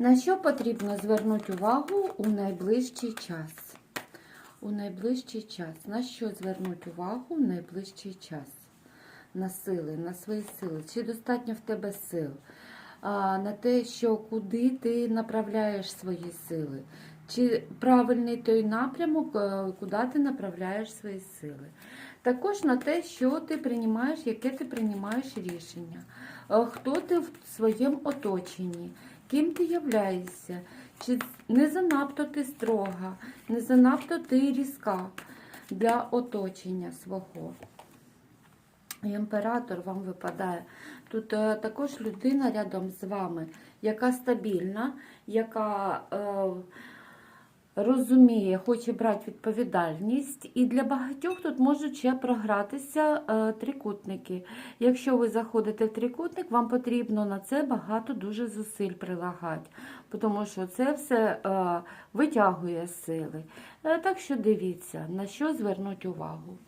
На що потрібно звернути увагу у найближчий час? У найближчий час. На що звернути увагу у найближчий час? На сили, на свої сили. Чи достатньо в тебе сил? А, на те, що куди ти направляєш свої сили? Чи правильний той напрямок, е, куди ти направляєш свої сили? Також на те, що ти приймаєш, яке ти приймаєш рішення, Е, хто ти в своєму оточенні, ким ти являєшся, чи не занадто ти строга, не занадто ти різка для оточення свого. Імператор вам випадає. Тут е, також людина рядом з вами, яка стабільна, яка е, розуміє, хоче брати відповідальність. І для багатьох тут можуть ще програтися е, трикутники. Якщо ви заходите в трикутник, вам потрібно на це багато дуже зусиль прилагати, тому що це все е, витягує сили. Е, так що дивіться, на що звернуть увагу.